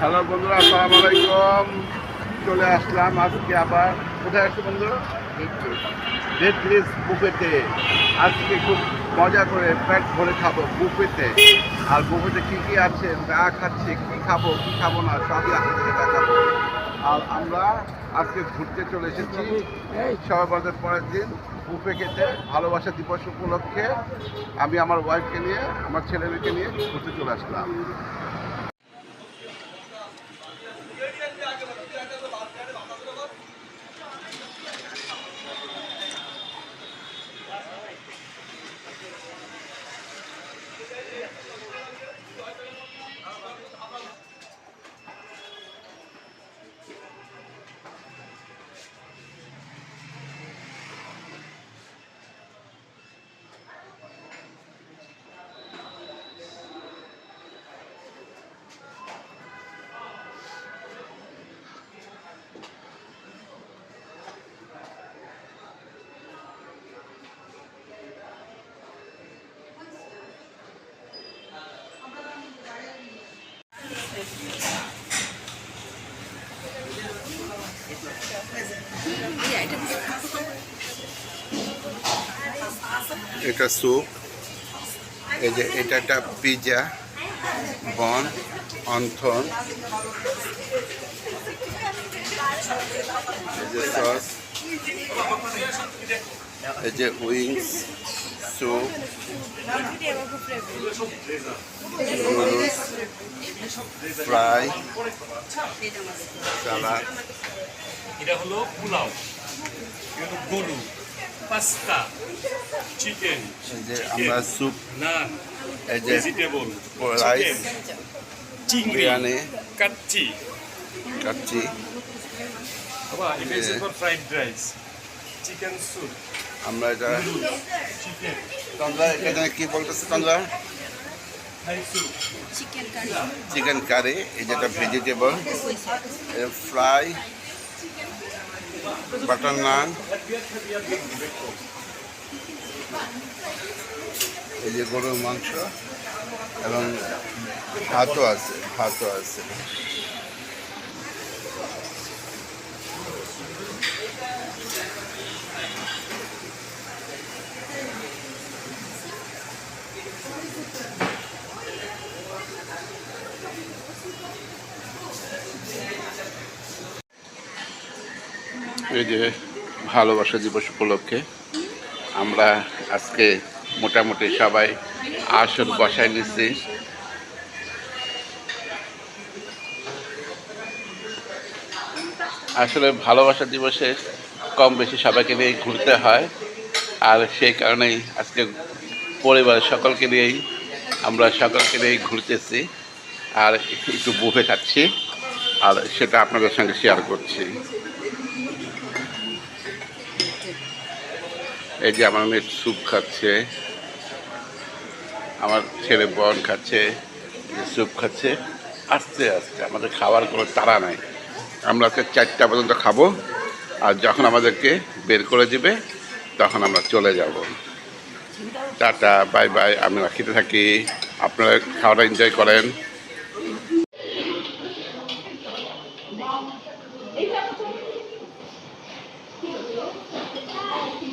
Hello বন্ধুরা, আসসালামু আলাইকুম। চলে আসলাম আজকে আবার। কোথায় আসছে বন্ধু বুফেতে আজকে খুব মজা করে পেট ভরে খাব বুফেতে আর বুফেতে কী কী আছে, না খাচ্ছে, কী খাব কী খাব না, সবই আপনাদের দেখাবো। আর আমরা আজকে ঘুরতে চলে এসেছি। সবাই পরের দিন বুফে খেতে, ভালোবাসা দিবস উপলক্ষে। আমি আমার ওয়াইফকে নিয়ে, আমার ছেলে মেয়েকে নিয়ে ঘুরতে চলে আসলাম। এটা স্যুপ এই যে এটা একটা পিৎজা বন অন্থন, এই যে সস এই যে উইংস স্যুপ ফ্রাই সালাদ এটা হলো পোলাও। গরু। পাস্তা চিকেন আমরা স্যুপ নান এই যে ভেজিটেবল রাইস চিংড়ি বিরিয়ানি কাচ্চি কাচ্চি বাবা এটা হচ্ছে ফ্রাইড রাইস চিকেন স্যুপ আমরা এটা চিকেন তন্দ্রা এখানে কি বলতেছে তন্দ্রা চিকেন কারি এই যেটা ভেজিটেবল ফ্রাই বাটার নান। এই যে গরুর মাংস এবং ভাতও আছে ভাতও আছে। এই যে ভালোবাসা দিবস উপলক্ষে আমরা আজকে মোটামুটি সবাই আসন বসায় নিচ্ছি। আসলে ভালোবাসা দিবসে কম বেশি সবাইকে নিয়ে ঘুরতে হয়, আর সেই কারণেই আজকে পরিবারের সকলকে নিয়েই আমরা সকলকে নিয়েই ঘুরতেছি, আর একটু বুফে খাচ্ছি, আর সেটা আপনাদের সঙ্গে শেয়ার করছি। এই যে আমার মেয়ে স্যুপ খাচ্ছে, আমার ছেলে বন খাচ্ছে স্যুপ খাচ্ছে, আস্তে আস্তে, আমাদের খাওয়ার কোনো তাড়া নাই। আমরা আজকে চারটা পর্যন্ত খাব, আর যখন আমাদেরকে বের করে দেবে, তখন আমরা চলে যাব। টাটা, বাই বাই আমরা খেতে থাকি। আপনারা খাওয়াটা এনজয় করেন। তোমার ভিডিও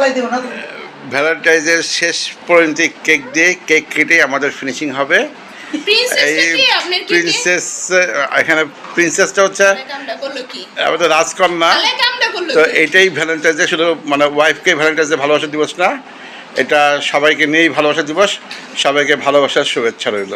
তাই দিও না। ভ্যালেন্টাইজের শেষ পরিণতি কেক দিয়ে কেক কেটে আমাদের ফিনিশিং হবে। প্রিন্সেস এখানে প্রিন্সেসটা হচ্ছে আমাদের রাজকন্যা। তো এটাই ডে শুধু মানে ওয়াইফকে ভ্যালেন্টাইন্স ডে ভালোবাসা দিবস না এটা সবাইকে নিয়েই ভালোবাসা দিবস সবাইকে ভালোবাসার শুভেচ্ছা রইল।